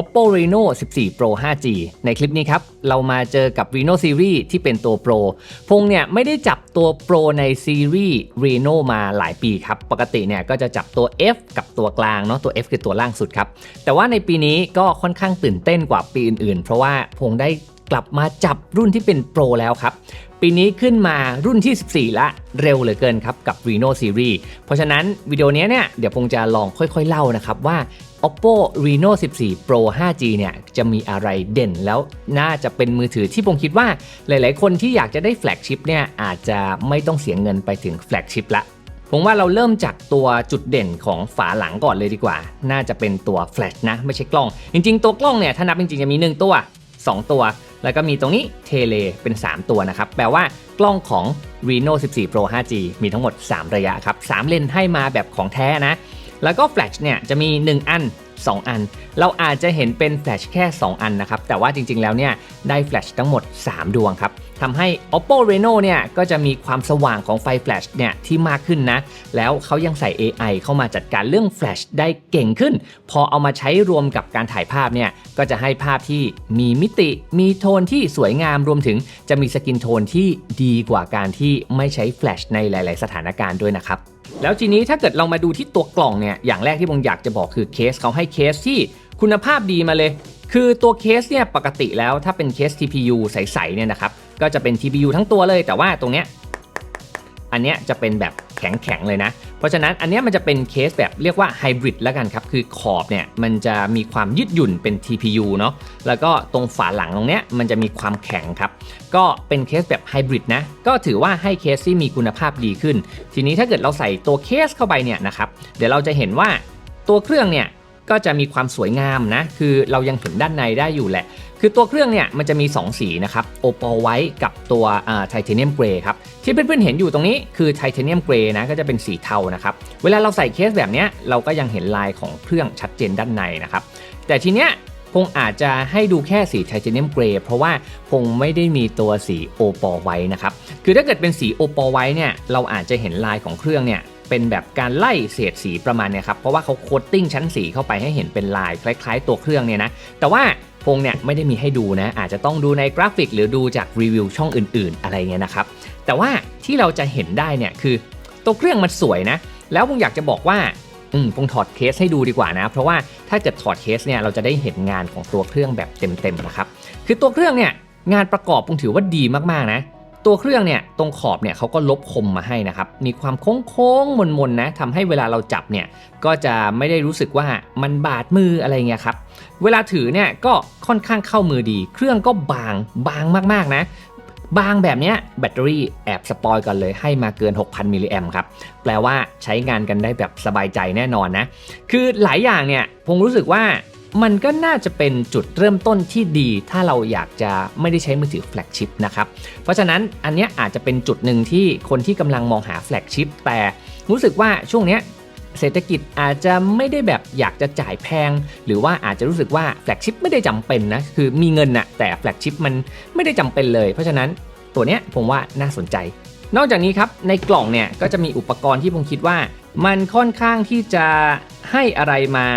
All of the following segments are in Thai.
Oppo Reno 14 Pro 5G ในคลิปนี้ครับ เรามาเจอกับ Reno Series ที่เป็นตัว Pro พงเนี่ยไม่ได้จับตัว Pro ในซีรีส์ Reno มาหลายปีครับ ปกติเนี่ยก็จะจับตัว F กับตัวกลางเนาะตัว F คือตัวล่างสุดครับ แต่ว่าในปีนี้ก็ค่อนข้างตื่นเต้นกว่าปีอื่นๆ เพราะว่าพงได้กลับมาจับรุ่นที่เป็น Pro แล้วครับ ปีนี้ขึ้นมารุ่นที่ 14 ละ เร็วเหลือเกินครับ กับ Reno Series เพราะฉะนั้นวิดีโอนี้เนี่ยเดี๋ยวพงจะลองค่อยๆเล่านะครับว่า Oppo Reno 14 Pro 5G เนี่ยจะมีอะไรเด่นแล้วน่าจะเป็นมือถือที่ผมคิดว่าหลายๆ คนที่อยากจะได้แฟลกชิพเนี่ยอาจจะไม่ต้องเสียเงินไปถึงแฟลกชิพละผมว่าเราเริ่มจากตัวจุดเด่นของฝาหลังก่อนเลยดีกว่า น่าจะเป็นตัวแฟลชนะ ไม่ใช่กล้อง จริงๆ ตัวกล้องเนี่ยถ้านับจริงๆ จะมี 1 ตัว 2 ตัว แล้วก็มีตรงนี้เทเลเป็น 3 ตัวนะครับ แปลว่ากล้องของ Reno 14 Pro 5G มีทั้งหมด 3 ระยะครับ 3 เลนให้มาแบบของแท้นะ แล้วก็แฟลชเนี่ยจะมี 1 อัน 2 อัน เราอาจจะเห็นเป็นแฟลชแค่ 2 อันนะครับ แต่ว่าจริงๆแล้วเนี่ยได้แฟลชทั้งหมด 3 ดวงครับ ทำให้ Oppo Reno เนี่ยก็จะมีความสว่างของไฟแฟลชเนี่ยที่มากขึ้นนะ แล้วเขายังใส่ AI เข้ามาจัดการเรื่องแฟลชได้เก่งขึ้น พอเอามาใช้รวมกับการถ่ายภาพเนี่ยก็จะให้ภาพที่มีมิติ มีโทนที่สวยงามรวมถึงจะมีสกินโทนที่ดีกว่าการที่ไม่ใช้แฟลชในหลาย ๆ สถานการณ์ด้วยนะครับแล้วทีนี้ถ้าเกิดเรามาดูที่ตัวกล่องเนี่ยอย่างแรกที่ผมอยากจะบอกคือเคสเขาให้เคสที่คุณภาพดีมาเลย คือตัวเคสเนี่ยปกติแล้วถ้าเป็นเคส TPU ใสๆเนี่ยนะครับ ก็จะเป็น TPU ทั้งตัวเลย แต่ว่าตรงเนี้ยอันเนี้ยจะเป็นแบบแข็งๆเลยนะ เพราะฉะนั้นอันเนี้ยมันจะเป็นเคสแบบเรียกว่าไฮบริดแล้วกันครับ คือขอบเนี่ยมันจะมีความยืดหยุ่นเป็น TPU เนาะ แล้วก็ตรงฝาหลังตรงเนี้ยมันจะมีความแข็งครับ ก็เป็นเคสแบบไฮบริดนะ ก็ถือว่าให้เคสที่มีคุณภาพดีขึ้น ทีนี้ถ้าเกิดเราใส่ตัวเคสเข้าไปเนี่ยนะครับ เดี๋ยวเราจะเห็นว่าตัวเครื่องเนี่ยก็จะมีความสวยงามนะ คือเรายังเห็นด้านในได้อยู่แหละ คือตัวเครื่องเนี่ยมันจะมี 2 สีนะครับโอปอลไว้กับตัวไทเทเนียมเกรย์ครับที่เพื่อนๆเห็นอยู่ตรงนี้คือไทเทเนียมเกรย์นะก็จะเป็นสีเทานะครับเวลาเราใส่เคสแบบนี้เราก็ยังเห็นลายของเครื่องชัดเจนด้านในนะครับแต่ทีเนี้ยพงอาจจะให้ดูแค่สีไทเทเนียมเกรย์เพราะว่าพงไม่ได้มีตัวสีโอปอลไว้นะครับคือถ้าเกิดเป็นสีโอปอลไว้เนี่ยเราอาจจะเห็นลายของเครื่องเนี่ยเป็นแบบการไล่เศษสีประมาณเนี้ยครับเพราะว่าเขาโคตติ้งชั้นสีเข้าไปให้เห็นเป็นลายคล้าย ๆ ตัวเครื่องเนี่ยนะแต่ว่า พงเนี่ยไม่ได้มีให้ดูนะ อาจจะต้องดูในกราฟิก หรือดูจากรีวิวช่องอื่น ๆ อะไรเงี้ยนะครับ แต่ว่าที่เราจะเห็นได้เนี่ยคือตัวเครื่องมันสวยนะ แล้วพงอยากจะบอกว่าอืมพงถอดเคสให้ดูดีกว่านะ เพราะว่าถ้าเกิดถอดเคสเนี่ยเราจะได้เห็นงานของตัวเครื่องแบบเต็มๆนะครับ คือตัวเครื่องเนี่ยงานประกอบพงถือว่าดีมากๆนะ ตัวเครื่องเนี่ยตรงขอบเนี่ยเขาก็ลบคมมาให้นะครับ มีความโค้งๆมนๆนะทำให้เวลาเราจับเนี่ยก็จะไม่ได้รู้สึกว่ามันบาดมืออะไรเงี้ยครับ เวลาถือเนี่ยก็ค่อนข้างเข้ามือดี เครื่องก็บางบางมากๆนะบางแบบเนี้ยแบตเตอรี่แอบสปอยกันเลยให้มาเกิน 6,000 มิลลิแอมครับ แปลว่าใช้งานกันได้แบบสบายใจแน่นอนนะ คือหลายอย่างเนี่ยผมรู้สึกว่า มันก็น่าจะเป็นจุดเริ่มต้นที่ดี ถ้าเราอยากจะไม่ได้ใช้มือถือแฟลกชิพนะครับ เพราะฉะนั้นอันนี้อาจจะเป็นจุดหนึ่งที่คนที่กำลังมองหาแฟลกชิพแต่รู้สึกว่าช่วงนี้เศรษฐกิจอาจจะไม่ได้แบบอยากจะจ่ายแพง หรือว่าอาจจะรู้สึกว่าแฟลกชิพไม่ได้จำเป็นนะ คือมีเงินนะแต่แฟลกชิพมันไม่ได้จำเป็นเลย เพราะฉะนั้นตัวเนี้ยผมว่าน่าสนใจ นอกจากนี้ครับในกล่องเนี่ยก็จะมีอุปกรณ์ที่ผมคิดว่า มันค่อนข้างที่จะให้อะไรมา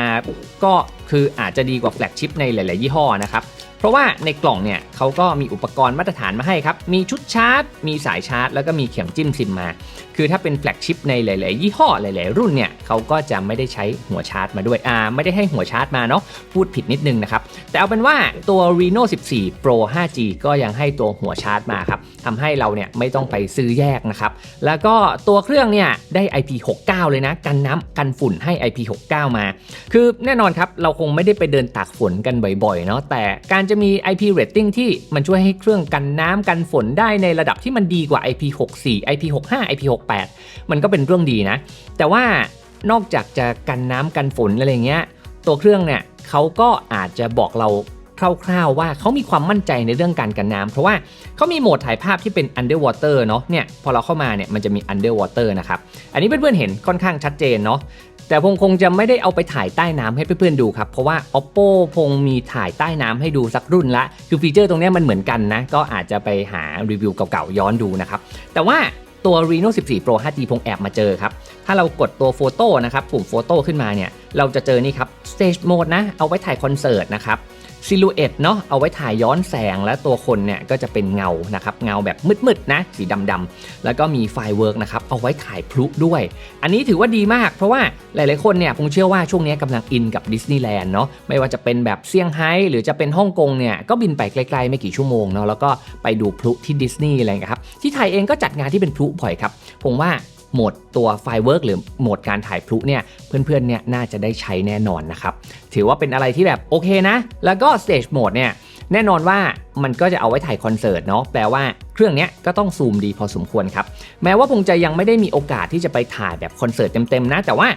ก็ คืออาจจะดีกว่าแฟลกชิพในหลาย ๆ ยี่ห้อนะครับ เพราะว่าในกล่องเนี่ยเขาก็มีอุปกรณ์มาตรฐานมาให้ครับ มีชุดชาร์จ มีสายชาร์จ แล้วก็มีเข็มจิ้มซิมมา คือถ้าเป็นแฟลกชิพในหลาย ๆ ยี่ห้อหลาย ๆ รุ่นเนี่ยเขาก็จะไม่ได้ใช้หัวชาร์จมาด้วยอ่าไม่ได้ให้หัวชาร์จมาเนาะพูดผิดนิดนึงนะครับ แต่เอาเป็นว่าตัว Reno 14 Pro 5G ก็ยังให้ตัวหัวชาร์จมาครับทำให้เราเนี่ยไม่ต้องไปซื้อแยกนะครับแล้วก็ตัวเครื่องเนี่ยได้ IP69 เลยนะ กันน้ำกันฝุ่นให้ IP69 มา คือแน่นอนครับเราคงไม่ได้ไปเดินตากฝนกันบ่อย ๆ เนาะแต่การจะจะมี IP rating ที่มันช่วยให้เครื่องกันน้ำกันฝนได้ในระดับที่มันดีกว่า IP64 IP65 IP68 มันก็เป็นเรื่องดีนะ แต่ว่านอกจากจะกันน้ำกันฝนอะไรเงี้ย ตัวเครื่องเนี่ยเขาก็อาจจะบอกเราคร่าวๆว่าเขามีความมั่นใจในเรื่องการกันน้ำเพราะว่าเขามีโหมดถ่ายภาพที่เป็น underwater เนาะเนี่ยพอเราเข้ามาเนี่ยมันจะมี underwater นะครับ อันนี้เพื่อนๆเห็นค่อนข้างชัดเจนเนาะ แต่พงคงจะไม่ได้เอาไปถ่ายใต้น้ำให้เพื่อนๆดูครับ เพราะว่า oppo พงมีถ่ายใต้น้ำให้ดูสักรุ่นละ คือฟีเจอร์ตรงนี้มันเหมือนกันนะ ก็อาจจะไปหารีวิวเก่าๆย้อนดูนะครับ แต่ว่าตัว Reno 14 Pro 5G พงแอบมาเจอครับ ถ้าเรากดตัวโฟโต้นะครับ ปุ่มโฟโต้ขึ้นมาเนี่ย เราจะเจอนี่ครับ Stage Mode นะ เอาไว้ถ่ายคอนเสิร์ตนะครับ Silhouette เนาะเอาไว้ถ่ายย้อนแสงและตัวคนเนี่ยก็จะเป็นเงานะครับเงาแบบมืดๆนะสีดำๆแล้วก็มีไฟเวิร์กนะครับเอาไว้ถ่ายพลุด้วย อันนี้ถือว่าดีมาก เพราะว่าหลายๆคนเนี่ยผมเชื่อว่าช่วงนี้กำลังอินกับดิสนีย์แลนด์เนาะไม่ว่าจะเป็นแบบเซี่ยงไฮ้หรือจะเป็นฮ่องกงเนี่ยก็บินไปไกลๆไม่กี่ชั่วโมงเนาะแล้วก็ไปดูพลุที่ดิสนีย์อะไรครับที่ไทยเองก็จัดงานที่เป็นพลุบ่อยครับผมว่า โหมดตัวไฟเวิร์กหรือโหมดการถ่ายพลุเนี่ยเพื่อนๆเนี่ยน่าจะได้ใช้แน่นอนนะครับถือว่าเป็นอะไรที่แบบโอเคนะ แล้วก็ Stage Mode เนี่ยแน่นอนว่ามันก็จะเอาไว้ถ่ายคอนเสิร์ตเนาะแปลว่าเครื่องเนี้ยก็ต้องซูมดีพอสมควรครับ แม้ว่าพงจะยังไม่ได้มีโอกาสที่จะไปถ่ายแบบคอนเสิร์ตเต็มๆนะ แต่ว่า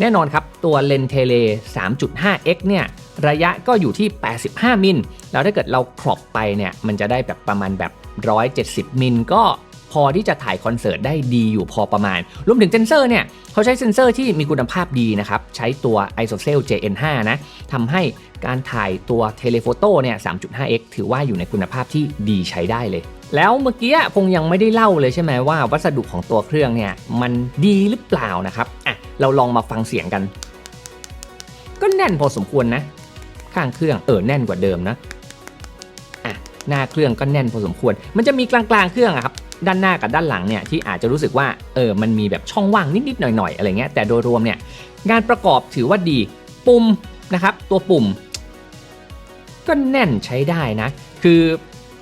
แน่นอนครับ ตัวเลนเทเล 3.5x เนี่ยระยะก็อยู่ที่ 85 มิลแล้วถ้าเกิดเราครอปไปเนี่ยมันจะได้แบบประมาณแบบ 170 มิลก็ พอที่จะถ่ายคอนเสิร์ตได้ดีอยู่พอประมาณ รวมถึงเซนเซอร์เนี่ยเขาใช้เซนเซอร์ที่มีคุณภาพดีนะครับ ใช้ตัว ISOCELL JN5 นะทำให้การถ่ายตัวเทเลโฟโต้เนี่ย 3.5x ถือว่าอยู่ในคุณภาพที่ดีใช้ได้เลย แล้วเมื่อกี้คงยังไม่ได้เล่าเลยใช่ไหมว่าวัสดุของตัวเครื่องเนี่ย มันดีหรือเปล่านะครับอะเราลองมาฟังเสียงกัน ก็แน่นพอสมควรนะ ข้างเครื่องเออแน่นกว่าเดิมนะอะหน้าเครื่องก็แน่นพอสมควร มันจะมีกลางๆเครื่องครับ ด้านหน้ากับด้านหลังเนี่ยที่อาจจะรู้สึกว่าเออมันมีแบบช่องว่างนิดๆหน่อยๆอะไรเงี้ยแต่โดยรวมเนี่ยงานประกอบถือว่าดีปุ่มนะครับตัวปุ่ม ก็แน่นใช้ได้นะ คือ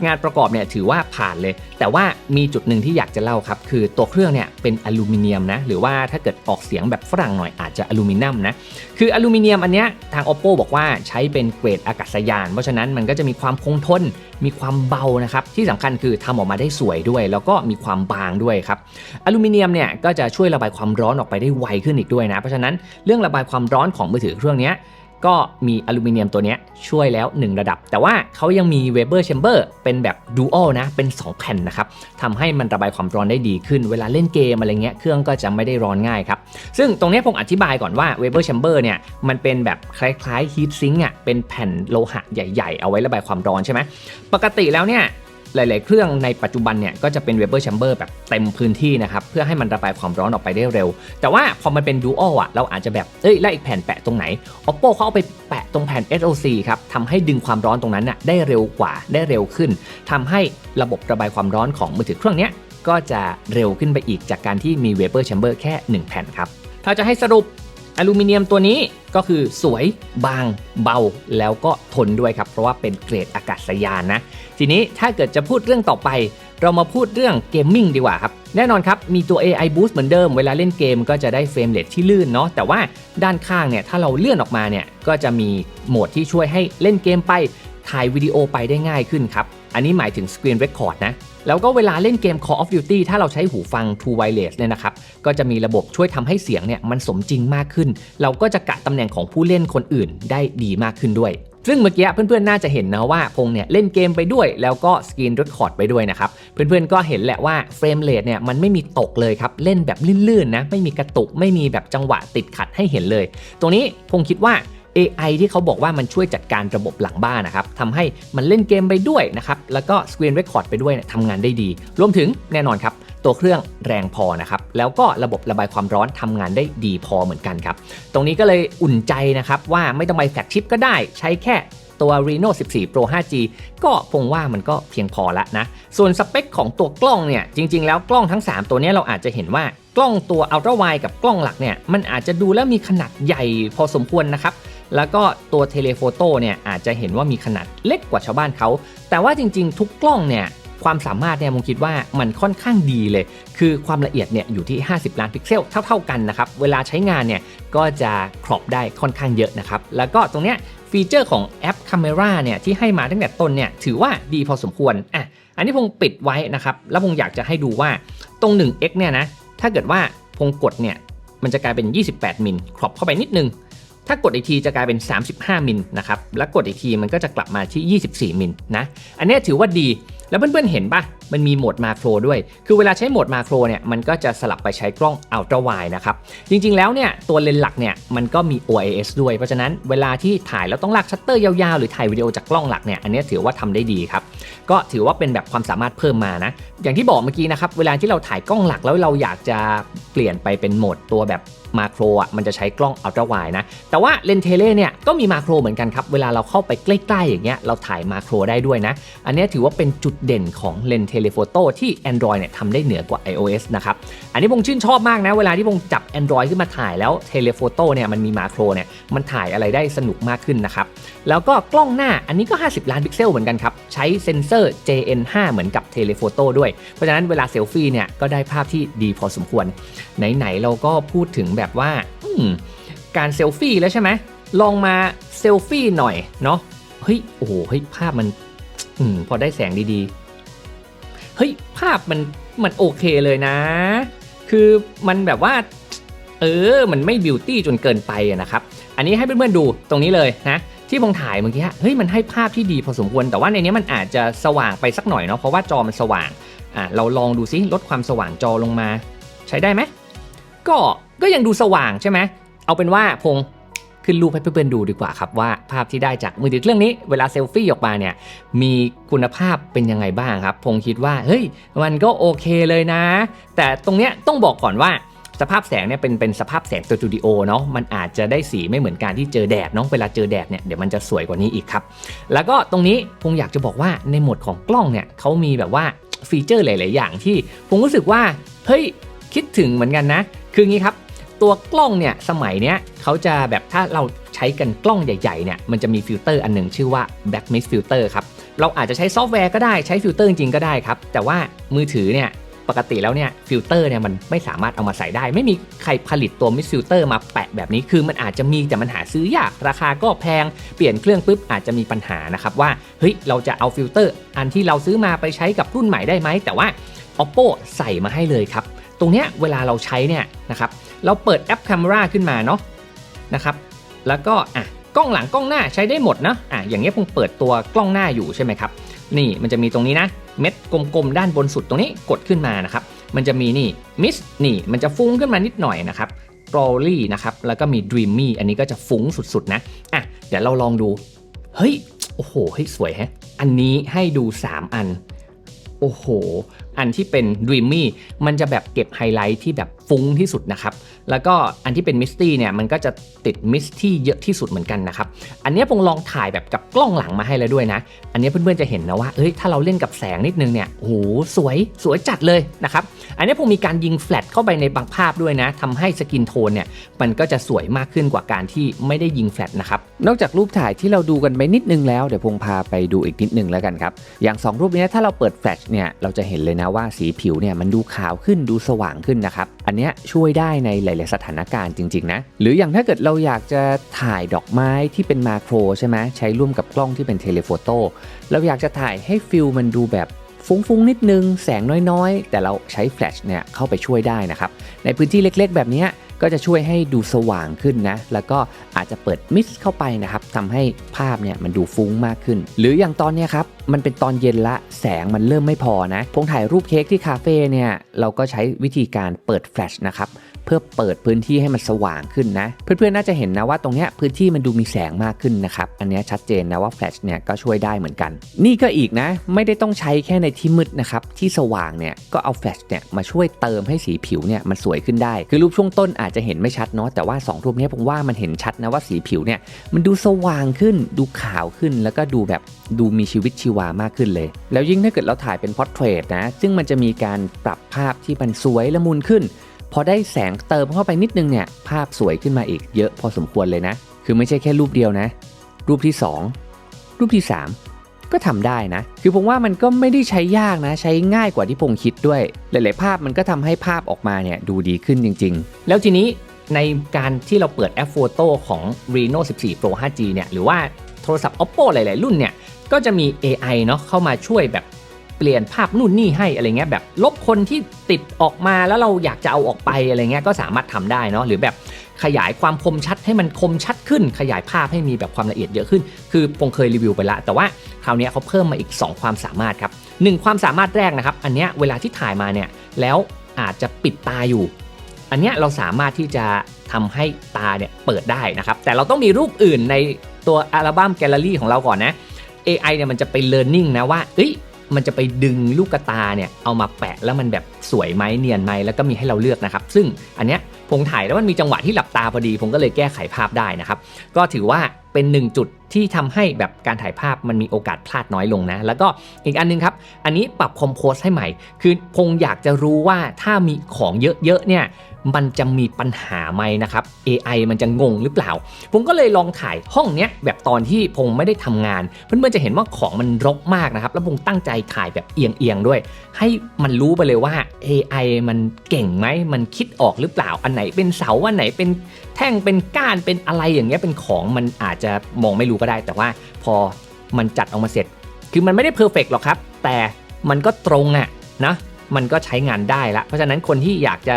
งานประกอบเนี่ยถือว่าผ่านเลย แต่ว่ามีจุดหนึ่งที่อยากจะเล่าครับ คือตัวเครื่องเนี่ยเป็นอลูมิเนียมนะ หรือว่าถ้าเกิดออกเสียงแบบฝรั่งหน่อยอาจจะอลูมิเนียมนะ คืออลูมิเนียมอันเนี้ยทาง oppo บอกว่าใช้เป็นเกรดอากาศยาน เพราะฉะนั้นมันก็จะมีความคงทน มีความเบานะครับ ที่สำคัญคือทำออกมาได้สวยด้วย แล้วก็มีความบางด้วยครับ อลูมิเนียมเนี่ยก็จะช่วยระบายความร้อนออกไปได้ไวขึ้นอีกด้วยนะ เพราะฉะนั้นเรื่องระบายความร้อนของมือถือเครื่องเนี้ย ก็มีอลูมิเนียมตัวนี้ช่วยแล้ว 1 ระดับ แต่ว่าเขายังมี Weber Chamber เป็นแบบ Dual นะ เป็น 2 แผ่นนะครับทำให้มันระบายความร้อนได้ดีขึ้น เวลาเล่นเกมอะไรเงี้ย เครื่องก็จะไม่ได้ร้อนง่ายครับ ซึ่งตรงนี้ผมอธิบายก่อนว่า Weber Chamber เนี่ย มันเป็นแบบคล้ายๆ Heat Sink อะ เป็นแผ่นโลหะใหญ่ ๆ เอาไว้ระบายความร้อนใช่ไหม ปกติแล้วเนี่ย หลาย ๆ เครื่องในปัจจุบันเนี่ยก็จะเป็น Weber Chamber แบบเต็มพื้นที่นะครับ เพื่อให้มันระบายความร้อนออกไปได้เร็ว แต่ว่าพอมันเป็น Dual อะเราอาจจะแบบ เอ้ยแล้วอีกแผ่นแปะตรงไหน Oppo เขาเอาไปแปะตรงแผ่น SoC ครับทำให้ดึงความร้อนตรงนั้นน่ะได้เร็วกว่าได้เร็วขึ้นทำให้ระบบระบายความร้อนของมือถือเครื่องนี้ก็จะเร็วขึ้นไปอีกจากการที่มี Weber Chamber แค่ 1 แผ่นครับถ้าจะให้สรุปอลูมิเนียมตัวนี้ก็คือสวยบางเบาแล้วก็ทนด้วยครับ เพราะว่าเป็นเกรดอากาศยานนะ ทีนี้ถ้าเกิดจะพูดเรื่องต่อไป เรามาพูดเรื่องเกมมิ่งดีกว่าครับ แน่นอนครับ มีตัว AI Boost เหมือนเดิม เวลาเล่นเกมก็จะได้เฟรมเรทที่ลื่นเนาะแต่ว่าด้านข้างเนี่ยถ้าเราเลื่อนออกมาเนี่ยก็จะมีโหมดที่ช่วยให้เล่นเกมไปถ่ายวิดีโอไปได้ง่ายขึ้นครับ อันนี้หมายถึง Screen Record นะ แล้วก็เวลาเล่นเกม Call of Duty ถ้าเราใช้หูฟัง True Wireless เนี่ยนะครับ ก็จะมีระบบช่วยทำให้เสียงเนี่ยมันสมจริงมากขึ้น เราก็จะกะตำแหน่งของผู้เล่นคนอื่นได้ดีมากขึ้นด้วย ซึ่งเมื่อกี้เพื่อนๆ น่าจะเห็นนะว่าพงเนี่ยเล่นเกมไปด้วย แล้วก็สกรีนร c คอร์ดไปด้วยนะครับ เพื่อนๆ ก็เห็นแหละว่าเฟรมเรทเนี่ยมันไม่มีตกเลยครับ เล่นแบบลื่นๆนะ ไม่มีกระตุก ไม่มีแบบจังหวะติดขัดให้เห็นเลย ตรงนี้พงคิดว่า AI ที่เขาบอกว่ามันช่วยจัดการระบบหลังบ้านนะครับทำให้มันเล่นเกมไปด้วยนะครับ แล้วก็ Screen Record ไปด้วยเนี่ยทำงานได้ดี รวมถึงแน่นอนครับ ตัวเครื่องแรงพอนะครับแล้วก็ระบบระบายความร้อนทำงานได้ดีพอเหมือนกันครับตรงนี้ก็เลยอุ่นใจนะครับว่าไม่ต้องไปแฟกชิปก็ได้ใช้แค่ตัว Reno 14 Pro 5G ก็คงว่ามันก็เพียงพอละนะ ส่วนสเปคของตัวกล้องเนี่ย จริง ๆ แล้วกล้องทั้ง 3 ตัวนี้เราอาจจะเห็นว่ากล้องตัว Ultra Wide กับกล้องหลักเนี่ย มันอาจจะดูแล้วมีขนาดใหญ่พอสมควรนะครับ แล้วก็ตัวเทเลโฟโต้เนี่ยอาจจะเห็นว่ามีขนาดเล็กกว่าชาวบ้านเขา แต่ว่าจริง ๆ ทุกกล้องเนี่ย ความสามารถเนี่ยผมคิดว่ามันค่อนข้างดีเลย คือความละเอียดเนี่ยอยู่ที่ 50 ล้านพิกเซลเท่า ๆกันนะครับ เวลาใช้งานเนี่ยก็จะครอบได้ค่อนข้างเยอะนะครับ แล้วก็ตรงเนี้ยฟีเจอร์ของแอป Camera เนี่ยที่ให้มาตั้งแต่ต้นเนี่ยถือว่าดีพอสมควร อะ อันนี้พงปิดไว้นะครับ แล้วพงอยากจะให้ดูว่าตรง 1x เนี่ยนะ ถ้าเกิดว่าพงกดเนี่ยมันจะกลายเป็น 28 มิลครอบเข้าไปนิดนึง ถ้ากดอีกทีจะกลายเป็น 35 มิลนะครับ แล้วกดอีกทีมันก็จะกลับมาที่ 24 มิลนะ อันนี้ถือว่าดี แล้วเพื่อนๆเห็นปะมันมีโหมดมาโครด้วย คือเวลาใช้โหมดมาโครเนี่ยมันก็จะสลับไปใช้กล้องอัลตร้าไวนะครับ จริงๆแล้วเนี่ยตัวเลนส์หลักเนี่ยมันก็มี OIS ด้วย เพราะฉะนั้นเวลาที่ถ่ายแล้วต้องลากชัตเตอร์ยาวๆ หรือถ่ายวิดีโอจากกล้องหลักเนี่ยอันนี้ถือว่าทำได้ดีครับ ก็ถือว่าเป็นแบบความสามารถเพิ่มมานะ อย่างที่บอกเมื่อกี้นะครับเวลาที่เราถ่ายกล้องหลักแล้วเราอยากจะเปลี่ยนไปเป็นโหมดตัวแบบ มาโครอะมันจะใช้กล้องอัลตร้าไวนะ แต่ว่าเลนเทเล่เนี่ยก็มีมาโครเหมือนกันครับ เวลาเราเข้าไปใกล้ๆอย่างเงี้ยเราถ่ายมาโครได้ด้วยนะ อันนี้ถือว่าเป็นจุดเด่นของเลนเทเลโฟโต้ที่ Android เนี่ยทำได้เหนือกว่า iOS นะครับ อันนี้ผมชื่นชอบมากนะ เวลาที่ผมจับ Android ขึ้นมาถ่ายแล้วเทเลโฟโต้เนี่ยมันมีมาโครเนี่ยมันถ่ายอะไรได้สนุกมากขึ้นนะครับแล้วก็กล้องหน้าอันนี้ก็ 50 ล้านพิกเซลเหมือนกันครับ ใช้เซ็นเซอร์ JN5 เหมือนกับเทเลโฟโต้ด้วย เพราะฉะนั้นเวลาเซลฟี่เนี่ยก็ได้ภาพที่ดีพอสมควร ไหน ๆ เราก็พูดถึงแบบว่าการเซลฟี่แล้วใช่ไหมลองมาเซลฟี่หน่อยเนาะเฮ้ยโอ้โหเฮ้ยภาพมันอพอได้แสงดีๆ เฮ้ยภาพมันมันโอเคเลยนะ คือมันแบบว่า เออ มันไม่บิวตี้จนเกินไปนะครับ อันนี้ให้เพื่อนๆดูตรงนี้เลยนะ ที่ผมถ่ายเมื่อกี้เฮ้ยมันให้ภาพที่ดีพอสมควร แต่ว่าในนี้มันอาจจะสว่างไปสักหน่อยเนาะเพราะว่าจอมันสว่างอะเราลองดูซิลดความสว่างจอลงมา ใช้ได้ไหมก็ก็ยังดูสว่างใช่ไหมเอาเป็นว่าพงขึ้นรูปให้เพื่อนๆดูดีกว่าครับว่าภาพที่ได้จากมือถือเครื่องนี้เวลาเซลฟี่ออกมาเนี่ยมีคุณภาพเป็นยังไงบ้างครับ พงคิดว่าเฮ้ยมันก็โอเคเลยนะ แต่ตรงเนี้ยต้องบอกก่อนว่า สภาพแสงเนี่ยเป็นเป็นสภาพแสงสตูดิโอเนาะมันอาจจะได้สีไม่เหมือนการที่เจอแดดเนาะเวลาเจอแดดเนี่ยเดี๋ยวมันจะสวยกว่านี้อีกครับ แล้วก็ตรงนี้พงอยากจะบอกว่าในโหมดของกล้องเนี่ยเขามีแบบว่าฟีเจอร์หลาย ๆ อย่างที่ผมรู้สึกว่าเฮ้ยคิดถึงเหมือนกันนะ คืองี้ครับตัวกล้องเนี่ยสมัยเนี้ยเขาจะแบบถ้าเราใช้กันกล้องใหญ่ ๆ เนี่ยมันจะมีฟิลเตอร์อันหนึ่งชื่อว่า Black Mist Filter ครับเราอาจจะใช้ซอฟต์แวร์ก็ได้ใช้ฟิลเตอร์จริงๆก็ได้ครับ แต่ว่ามือถือเนี่ย ปกติแล้วเนี่ยฟิลเตอร์เนี่ยมันไม่สามารถเอามาใส่ได้ ไม่มีใครผลิตตัวมิสฟิลเตอร์มาแปะแบบนี้คือมันอาจจะมีแต่มันหาซื้อยากราคาก็แพงเปลี่ยนเครื่องปุ๊บอาจจะมีปัญหานะครับว่าเฮ้ยเราจะเอาฟิลเตอร์อันที่เราซื้อมาไปใช้กับรุ่นใหม่ได้ไหมแต่ว่า oppo ใส่มาให้เลยครับตรงเนี้ยเวลาเราใช้เนี่ยนะครับเราเปิดแอป Camera ขึ้นมาเนาะนะครับแล้วก็อะกล้องหลังกล้องหน้าใช้ได้หมดนะอะอย่างเงี้ยผมเปิดตัวกล้องหน้าอยู่ใช่ไหมครับ นี่มันจะมีตรงนี้นะ เม็ดกลมๆ ด้านบนสุดตรงนี้กดขึ้นมานะครับ มันจะมีนี่มิสนี่มันจะฟุ้งขึ้นมานิดหน่อยนะครับโรลลี่นะครับ แล้วก็มี Dreamy อันนี้ก็จะฟุ้งสุดๆ นะ อะ เดี๋ยวเราลองดู เฮ้ย โอ้โหเฮ้ยสวยแฮะ อันนี้ให้ดู 3 อัน โอ้โห อันที่เป็น Dreamy มันจะแบบเก็บไฮไลท์ที่แบบ ฟุ้งที่สุดนะครับ แล้วก็อันที่เป็น Misty เนี่ยมันก็จะติด Mist ที่เยอะที่สุดเหมือนกันนะครับ อันนี้ผมลองถ่ายแบบกับกล้องหลังมาให้แล้วด้วยนะ อันนี้เพื่อนๆจะเห็นนะว่าเอ้ยถ้าเราเล่นกับแสงนิดนึงเนี่ยโอ้โหสวยสวยจัดเลยนะครับ อันนี้ผมมีการยิงแฟลชเข้าไปในบางภาพด้วยนะทำให้สกินโทนเนี่ยมันก็จะสวยมากขึ้นกว่าการที่ไม่ได้ยิงแฟลชนะครับนอกจากรูปถ่ายที่เราดูกันไปนิดนึงแล้วเดี๋ยวพงพาไปดูอีกนิดนึงแล้วกันครับอย่าง 2 รูปนี้ถ้าเราเปิดแฟลชเนี่ยเราจะเห็นเลยนะว่าสีผิวเนี่ยมันดูขาวขึ้นดูสว่างขึ้นนะครับอันนี้ช่วยได้ในหลาย ๆ สถานการณ์จริง ๆ นะ หรืออย่างถ้าเกิดเราอยากจะถ่ายดอกไม้ที่เป็นมาโครใช่ไหมใช้ร่วมกับกล้องที่เป็นเทเลโฟโต้เราอยากจะถ่ายให้ฟิลมันดูแบบ ฟุ้งๆนิดนึง แสงน้อยๆ แต่เราใช้แฟลชเนี่ยเข้าไปช่วยได้นะครับ ในพื้นที่เล็กๆ แบบนี้ก็จะช่วยให้ดูสว่างขึ้นนะ แล้วก็อาจจะเปิดมิสเข้าไปนะครับทำให้ภาพเนี่ยมันดูฟุ้งมากขึ้น หรืออย่างตอนนี้ครับ มันเป็นตอนเย็นละ แสงมันเริ่มไม่พอนะ พงถ่ายรูปเค้กที่คาเฟ่เนี่ย เราก็ใช้วิธีการเปิดแฟลชนะครับ พื่อเปิดพื้นที่ให้มันสว่างขึ้นนะ เพื่อนๆน่าจะเห็นนะว่าตรงเนี้ยพื้นที่มันดูมีแสงมากขึ้นนะครับ อันนี้ชัดเจนนะว่าแฟลชเนี่ยก็ช่วยได้เหมือนกัน นี่ก็อีกนะ ไม่ได้ต้องใช้แค่ในที่มืดนะครับ ที่สว่างเนี่ยก็เอาแฟลชเนี่ยมาช่วยเติมให้สีผิวเนี่ยมันสวยขึ้นได้ คือรูปช่วงต้นอาจจะเห็นไม่ชัดเนาะแต่ว่า 2 รูปนี้ผมว่ามันเห็นชัดนะว่าสีผิวเนี่ยมันดูสว่างขึ้น ดูขาวขึ้น แล้วก็ดูแบบดูมีชีวิตชีวามากขึ้นเลย แล้วยิ่งถ้าเกิดเราถ่ายเป็นพอร์เทรตนะซึ่งมันจะมีการปรับภาพที่มันสวยละมุนขึ้น พอได้แสงเติมเข้าไปนิดนึงเนี่ยภาพสวยขึ้นมาอีกเยอะพอสมควรเลยนะ คือไม่ใช่แค่รูปเดียวนะ รูปที่ 2 รูปที่ 3 ก็ทำได้นะ คือผมว่ามันก็ไม่ได้ใช้ยากนะ ใช้ง่ายกว่าที่ผมคิดด้วย หลาย ๆ ภาพมันก็ทำให้ภาพออกมาเนี่ยดูดีขึ้นจริง ๆ แล้วทีนี้ในการที่เราเปิดแอปโฟโต้ของ Reno 14 Pro 5G เนี่ยหรือว่าโทรศัพท์ Oppo หลาย ๆ รุ่นเนี่ยก็จะมี AI เนาะเข้ามาช่วยแบบ เปลี่ยนภาพนู่นนี่ให้อะไรเงี้ยแบบลบคนที่ติดออกมาแล้วเราอยากจะเอาออกไปอะไรเงี้ยก็สามารถทำได้เนาะหรือแบบขยายความคมชัดให้มันคมชัดขึ้น ขยายภาพให้มีแบบความละเอียดเยอะขึ้น คือปงเคยรีวิวไปละ แต่ว่าคราวนี้เขาเพิ่มมาอีก 2 ความสามารถครับหนึ่งความสามารถแรกนะครับ อันเนี้ยเวลาที่ถ่ายมาเนี่ยแล้วอาจจะปิดตาอยู่ อันเนี้ยเราสามารถที่จะทำให้ตาเนี่ยเปิดได้นะครับ แต่เราต้องมีรูปอื่นในตัวอัลบั้มแกลเลอรี่ของเราก่อนนะ AI เนี่ยมันจะไป learning นะว่าเอ้ย มันจะไปดึงลูกตาเนี่ยเอามาแปะแล้วมันแบบสวยไหมเนียนไหมแล้วก็มีให้เราเลือกนะครับ ซึ่งอันเนี้ยผมถ่ายแล้วมันมีจังหวะที่หลับตาพอดี ผมก็เลยแก้ไขภาพได้นะครับ ก็ถือว่าเป็นหนึ่งจุดที่ทำให้แบบการถ่ายภาพมันมีโอกาสพลาดน้อยลงนะ แล้วก็อีกอันนึงครับ อันนี้ปรับคอมโพสให้ใหม่ คือพงอยากจะรู้ว่าถ้ามีของเยอะๆเนี่ย มันจะมีปัญหาไหมนะครับ AI มันจะงงหรือเปล่า ผมก็เลยลองถ่ายห้องเนี้ยแบบตอนที่พงไม่ได้ทำงาน เพื่อนๆจะเห็นว่าของมันรกมากนะครับ แล้วพงตั้งใจถ่ายแบบเอียงๆด้วย ให้มันรู้ไปเลยว่า AI มันเก่งไหมมันคิดออกหรือเปล่า อันไหนเป็นเสาอันไหนเป็นแท่งเป็นก้านเป็นอะไรอย่างเงี้ยเป็นของมันอาจจะมองไม่รู้ก็ได้ แต่ว่าพอมันจัดออกมาเสร็จ คือมันไม่ได้เพอร์เฟกหรอกครับ แต่มันก็ตรงอะนะมันก็ใช้งานได้ละ เพราะฉะนั้นคนที่อยากจะ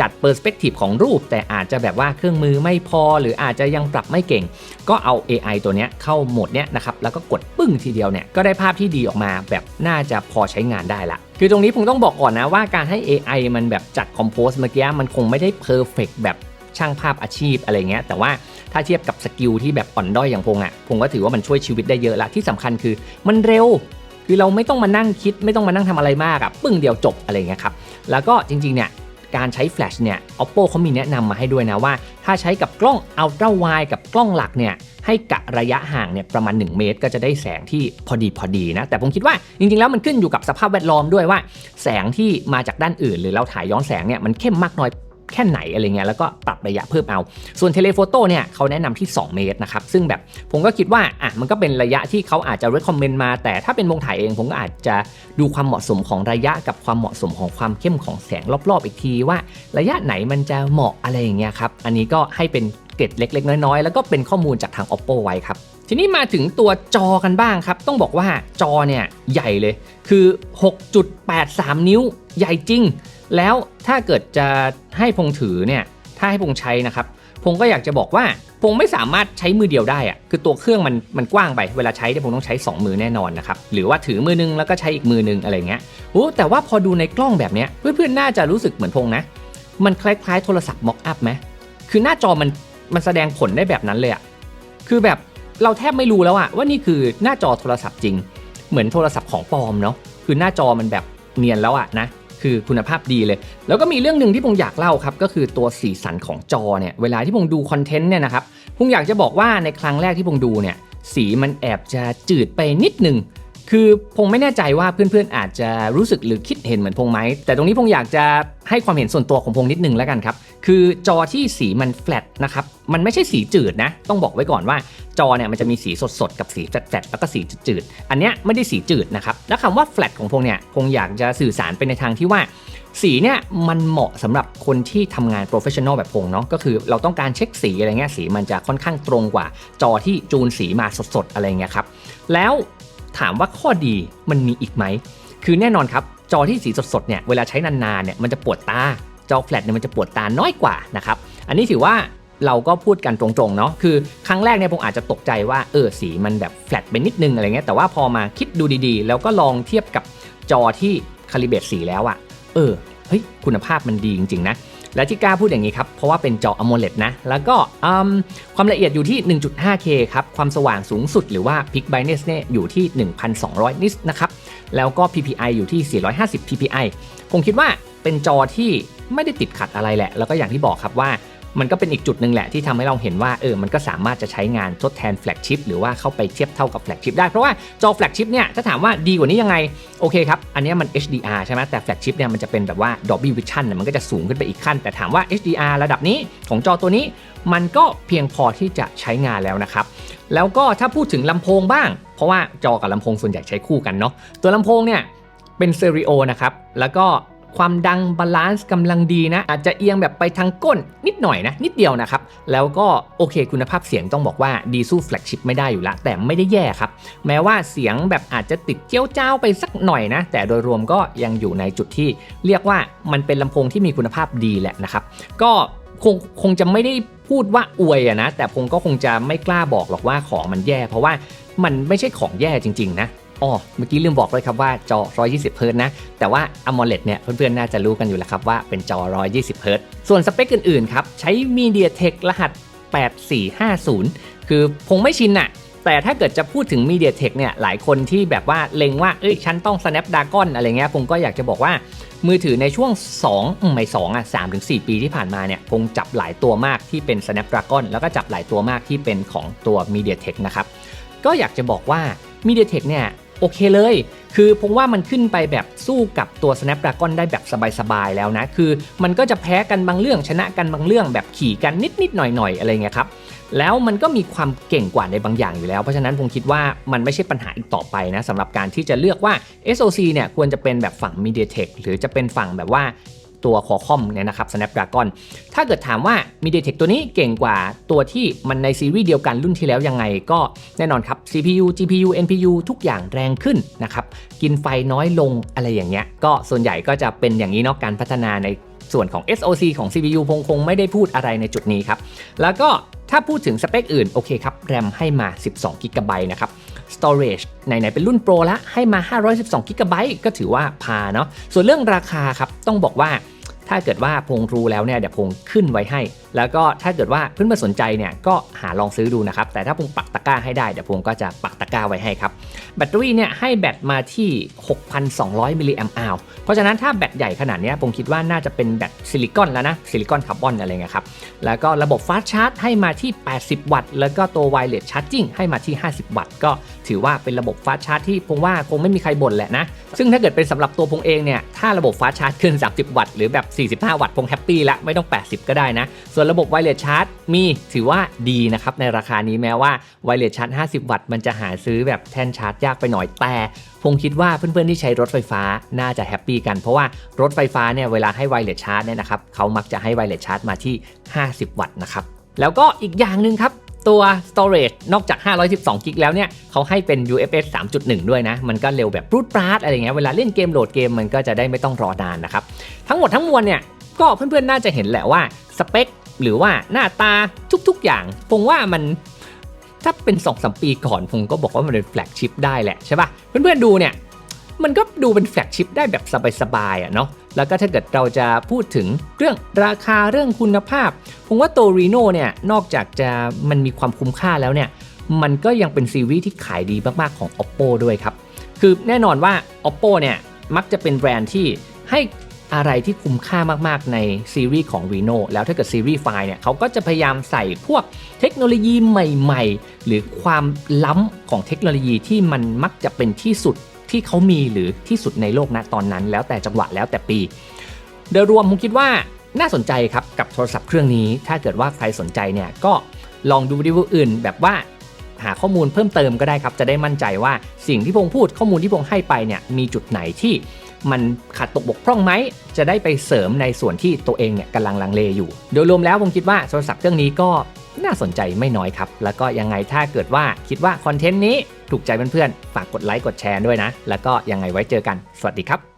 จัดเปอร์สเปกทีฟของรูป แต่อาจจะแบบว่าเครื่องมือไม่พอ หรืออาจจะยังปรับไม่เก่ง ก็เอา AI ตัวเนี้ยเข้าโหมดเนี้ยนะครับแล้วก็กดปึ้งทีเดียวเนี่ยก็ได้ภาพที่ดีออกมาแบบน่าจะพอใช้งานได้ละคือตรงนี้ผมต้องบอกก่อนนะว่าการให้ AI มันแบบจัดคอมโพสเมื่อกี้มันคงไม่ได้เพอร์เฟกแบบช่างภาพอาชีพอะไรเงี้ยแต่ว่าถ้าเทียบกับสกิลที่แบบอ่อนด้อยอย่างพงอะ่ะพงก็ถือว่ามันช่วยชีวิตได้เยอะละที่สำคัญคือมันเร็ว คือเราไม่ต้องมานั่งคิด ไม่ต้องมานั่งทำอะไรมากอะปึ้งเดียวจบอะไรเงี้ยครับแล้วก็จริงๆเนี่ย การใช้แฟลชเนี่ย oppo เขามีแนะนำมาให้ด้วยนะว่า ถ้าใช้กับกล้อง ultra wide กับกล้องหลักเนี่ยให้กะระยะห่างเนี่ยประมาณ 1 เมตร ก็จะได้แสงที่พอดีพอดีนะ แต่ผมคิดว่าจริงๆแล้วมันขึ้นอยู่กับสภาพแวดล้อมด้วยว่า แสงที่มาจากด้านอื่น หรือเราถ่ายย้อนแสงเนี่ยมันเข้มมากน้อย แค่ไหนอะไรเงี้ยแล้วก็ปรับระยะเพิ่มเอา ส่วนเทเลโฟโต้เนี่ยเขาแนะนำที่ 2 เมตรนะครับซึ่งแบบผมก็คิดว่าอะมันก็เป็นระยะที่เขาอาจจะ recommend มา แต่ถ้าเป็นวงถ่ายเองผมก็อาจจะดูความเหมาะสมของระยะกับความเหมาะสมของความเข้มของแสงรอบๆ อีกทีว่า ระยะไหนมันจะเหมาะอะไรอย่างเงี้ยครับอันนี้ก็ให้เป็นเกร็ดเล็ก ๆ น้อยๆ แล้วก็เป็นข้อมูลจากทาง oppo ไว้ครับทีนี้มาถึงตัวจอกันบ้างครับ ต้องบอกว่าจอเนี่ยใหญ่เลย คือ 6.83 นิ้วใหญ่จริง แล้วถ้าเกิดจะให้พงถือเนี่ยถ้าให้พงใช้นะครับพงก็อยากจะบอกว่าพงไม่สามารถใช้มือเดียวได้อะคือตัวเครื่องมันมันกว้างไปเวลาใช้เนี่ยพงต้องใช้ 2 มือแน่นอนนะครับหรือว่าถือมือนึงแล้วก็ใช้อีกมือนึงอะไรเงี้ยโอ้แต่ว่าพอดูในกล้องแบบเนี้ยเพื่อนๆน่าจะรู้สึกเหมือนพงนะมันคล้ายๆโทรศัพท์ม็อกอัพไหมคือหน้าจอมันมันแสดงผลได้แบบนั้นเลยอะคือแบบเราแทบไม่รู้แล้วอะว่านี่คือหน้าจอโทรศัพท์จริง เหมือนโทรศัพท์ของปลอมเนาะคือหน้าจอมันแบบเนียนแล้วอะนะ คือคุณภาพดีเลย แล้วก็มีเรื่องหนึ่งที่ผมอยากเล่าครับ ก็คือตัวสีสันของจอเนี่ย เวลาที่ผมดูคอนเทนต์เนี่ยนะครับผมอยากจะบอกว่าในครั้งแรกที่ผมดูเนี่ย สีมันแอบจะจืดไปนิดหนึ่ง คือพงไม่แน่ใจว่าเพื่อนๆ อาจจะรู้สึกหรือคิดเห็นเหมือนพงไหม แต่ตรงนี้พงอยากจะให้ความเห็นส่วนตัวของพงนิดนึงแล้วกันครับ คือจอที่สีมันแฟลตนะครับ มันไม่ใช่สีจืดนะ ต้องบอกไว้ก่อนว่าจอเนี่ยมันจะมีสีสดๆ กับสีแฟลตๆแล้วก็สีจืดๆ อันเนี้ยไม่ได้สีจืดนะครับ แล้วคำว่าแฟลตของพงเนี่ย พงอยากจะสื่อสารไปในทางที่ว่าสีเนี่ยมันเหมาะสำหรับคนที่ทำงานโปรเฟชชั่นอลแบบพงเนาะก็คือเราต้องการเช็คสีอะไรเงี้ยสีมันจะค่อนข้างตรงกว่า จอที่จูนสีมาสดๆ อะไรเงี้ยครับ แล้ว ถามว่าข้อดีมันมีอีกไหม คือแน่นอนครับจอที่สีสดๆเนี่ยเวลาใช้นานๆเนี่ยมันจะปวดตา จอแฟลตเนี่ยมันจะปวดตาน้อยกว่านะครับ อันนี้ถือว่าเราก็พูดกันตรงๆเนาะ คือครั้งแรกเนี่ยผมอาจจะตกใจว่าเออสีมันแบบแฟลตไปนิดนึงอะไรเงี้ย แต่ว่าพอมาคิดดูดีๆ แล้วก็ลองเทียบกับจอที่คาลิเบตสีแล้วอะเออ เฮ้ยคุณภาพมันดีจริงๆนะ และที่กล้าพูดอย่างนี้ครับ เพราะว่าเป็นจอ AMOLED นะ แล้วก็ความละเอียดอยู่ที่ 1.5K ครับ ความสว่างสูงสุดหรือว่า Peak Brightness เนี่ยอยู่ที่ 1,200 นิตนะครับ แล้วก็ PPI อยู่ที่ 450 PPI ผมคิดว่าเป็นจอที่ไม่ได้ติดขัดอะไรแหละ แล้วก็อย่างที่บอกครับว่า มันก็เป็นอีกจุดหนึ่งแหละที่ทำให้เราเห็นว่าเออมันก็สามารถจะใช้งานทดแทนแฟลกชิพหรือว่าเข้าไปเทียบเท่ากับแฟลกชิพได้ เพราะว่าจอแฟลกชิพเนี่ยถ้าถามว่าดีกว่านี้ยังไง โอเคครับ อันนี้มัน HDR ใช่ไหมแต่แฟลกชิพเนี่ยมันจะเป็นแบบว่า Dolby Vision มันก็จะสูงขึ้นไปอีกขั้น แต่ถามว่า HDR ระดับนี้ของจอตัวนี้ มันก็เพียงพอที่จะใช้งานแล้วนะครับแล้วก็ถ้าพูดถึงลำโพงบ้าง เพราะว่าจอกับลำโพงส่วนใหญ่ใช้คู่กันเนาะตัวลำโพงเนี่ยเป็นเตอริโอนะครับแล้วก็ ความดังบาลานซ์กำลังดีนะ อาจจะเอียงแบบไปทางก้นนิดหน่อยนะ นิดเดียวนะครับ แล้วก็โอเคคุณภาพเสียงต้องบอกว่าดีสู้แฟลกชิพไม่ได้อยู่ละแต่ไม่ได้แย่ครับ แม้ว่าเสียงแบบอาจจะติดเจ้าเจ้าไปสักหน่อยนะ แต่โดยรวมก็ยังอยู่ในจุดที่ เรียกว่ามันเป็นลำโพงที่มีคุณภาพดีแหละนะครับก็คงคงจะไม่ได้พูดว่าอวยอะนะ แต่คงก็คงจะไม่กล้าบอกหรอกว่าของมันแย่ เพราะว่ามันไม่ใช่ของแย่จริง ๆ นะ อ๋อเมื่อกี้ลืมบอกเลยครับว่าจอ 120เฮิรตนะ แต่ว่า AMOLED เนี่ยเพื่อนๆ น่าจะรู้กันอยู่แล้วครับว่าเป็นจอ 120เฮิรตส่วนสเปคอื่นๆ ครับ ใช้ MediaTek รหัส 8450 คือคงไม่ชินอะแต่ถ้าเกิดจะพูดถึง MediaTek เนี่ยหลายคนที่แบบว่าเล็งว่าเอ้ยฉันต้อง Snapdragon อะไรเงี้ยผมก็อยากจะบอกว่ามือถือในช่วง2อืมไม่2อะ3ถึง4ปีที่ผ่านมาเนี่ยคงจับหลายตัวมากที่เป็น Snapdragon แล้วก็จับหลายตัวมากที่เป็นของตัว MediaTek นะครับ ก็อยากจะบอกว่า MediaTek เนี่ย โอเคเลย คือผมว่ามันขึ้นไปแบบสู้กับตัว Snapdragon ได้แบบสบายๆแล้วนะ คือมันก็จะแพ้กันบางเรื่องชนะกันบางเรื่องแบบขี่กันนิดๆหน่อยๆอะไรเงี้ยครับ แล้วมันก็มีความเก่งกว่าในบางอย่างอยู่แล้ว เพราะฉะนั้นผมคิดว่ามันไม่ใช่ปัญหาอีกต่อไปนะสำหรับการที่จะเลือกว่า SoC เนี่ยควรจะเป็นแบบฝั่ง MediaTek หรือจะเป็นฝั่งแบบว่า ตัวคอคอมเนี่ยนะครับ Snapdragon ถ้าเกิดถามว่า MediaTek ตัวนี้เก่งกว่าตัวที่มันในซีรีส์เดียวกันรุ่นที่แล้วยังไงก็แน่นอนครับ CPU GPU NPU ทุกอย่างแรงขึ้นนะครับ กินไฟน้อยลงอะไรอย่างเงี้ย ก็ส่วนใหญ่ก็จะเป็นอย่างนี้เนาะการพัฒนาในส่วนของ SoC ของ CPU คงคงไม่ได้พูดอะไรในจุดนี้ครับ แล้วก็ถ้าพูดถึงสเปคอื่น โอเคครับ แรมให้มา 12 g b นะครับ Storage ไหนๆเป็นรุ่นโปรล้วให้มา 512 g b ก็ถือว่าพาเนาะ ส่วนเรื่องราคาครับ ต้องบอกว่า ถ้าเกิดว่าพงรู้แล้วเนี่ยเดี๋ยวพงขึ้นไว้ให้ แล้วก็ถ้าเกิดว่าเพื่อนมาสนใจเนี่ยก็หาลองซื้อดูนะครับ แต่ถ้าพงปักตะกร้าให้ได้เดี๋ยวพงก็จะปักตะกร้าไว้ให้ครับ แบตเตอรี่เนี่ยให้แบตมาที่ 6,200 มิลลิแอมป์อาวเพราะฉะนั้นถ้าแบตใหญ่ขนาดนี้ผมคิดว่าน่าจะเป็นแบตซิลิคอนแล้วนะซิลิคอนคาร์บอนอะไรเงี้ยครับ แล้วก็ระบบฟาสชาร์จให้มาที่ 80 วัตต์ แล้วก็ตัวไวเลสชาร์จิ่งให้มาที่ 50 วัตต์ ก็ถือว่าเป็นระบบฟาสชาร์จที่ผมว่าคงไม่มีใครบ่นแหละนะ ซึ่งถ้าเกิดเป็นสำหรับตัวพงเองเนี่ยถ้าระบบฟาสชาร์จขึ้น 30 วัตต์หรือแบบ 45 วัตต์พงแฮปปี้ละไม่ต้อง 80 ก็ได้นะส่วนระบบไวเลสชาร์จมีถือว่าดีนะครับในราคานี้แม้ว่าไวเลสชาร์จ 50 วัตต์มันจะหาซื้อแบบแท่นชาร์จยากไปหน่อยแต่พงคิดว่าเพื่อนๆที่ใช้รถไฟฟ้าน่าจะแฮปปี้กันเพราะว่ารถไฟฟ้าเนี่ยเวลาให้ไวเลสชาร์จเนี่ยนะครับเขามักจะให้ไวเลสชาร์จมาที่ 50 วัตต์นะครับแล้วก็อีกอย่างหนึ่งครับตัว storage นอกจาก 512 กิกแล้วเนี่ย เขาให้เป็น UFS 3.1 ด้วยนะ มันก็เร็วแบบปรูดปราดอะไรเงี้ย เวลาเล่นเกมโหลดเกมมันก็จะได้ไม่ต้องรอนานนะครับ ทั้งหมดทั้งมวลเนี่ย ก็เพื่อนๆ น่าจะเห็นแหละว่าสเปค หรือว่าหน้าตาทุกๆอย่างผมว่ามันถ้าเป็น2อสปีก่อนผมก็บอกว่ามันเป็นแฟลกชิพได้แหละใช่ปะเพื่อนๆดูเนี่ยมันก็ดูเป็นแฟลกชิพได้แบบสบายๆอะเนาะแล้วก็ถ้าเกิดเราจะพูดถึงเรื่องราคาเรื่องคุณภาพ ผมว่าโตัว Reno เนี่ยนอกจากจะมันมีความคุ้มค่าแล้วเนี่ยมันก็ยังเป็นซีรีส์ที่ขายดีมากๆของ Oppo ด้วยครับ คือแน่นอนว่า Oppo เนี่ยมักจะเป็นแบรนด์ที่ให้ อะไรที่คุ้มค่ามากๆในซีรีส์ของ Reno แล้วถ้าเกิดซีรีส์ไฟเนี่ยเขาก็จะพยายามใส่พวกเทคโนโลยีใหม่ๆ หรือความล้ำของเทคโนโลยีที่มันมักจะเป็นที่สุดที่เขามีหรือที่สุดในโลกณตอนนั้น แล้วแต่จังหวะแล้วแต่ปี โดยรวมผมคิดว่าน่าสนใจครับกับโทรศัพท์เครื่องนี้ ถ้าเกิดว่าใครสนใจเนี่ยก็ลองดูรีวิวอื่น แบบว่าหาข้อมูลเพิ่มเติมก็ได้ครับ จะได้มั่นใจว่าสิ่งที่พงพูดข้อมูลที่พงให้ไปเนี่ยมีจุดไหนที่ มันขาดตกบกพร่องไหม จะได้ไปเสริมในส่วนที่ตัวเองเนี่ยกำลังลังเลอยู่ โดยรวมแล้วผมคิดว่าโทรศัพท์เครื่องนี้ก็น่าสนใจไม่น้อยครับ แล้วก็ยังไงถ้าเกิดว่าคิดว่าคอนเทนต์นี้ถูกใจเพื่อนๆ ฝากกดไลค์กดแชร์ด้วยนะ แล้วก็ยังไงไว้เจอกัน สวัสดีครับ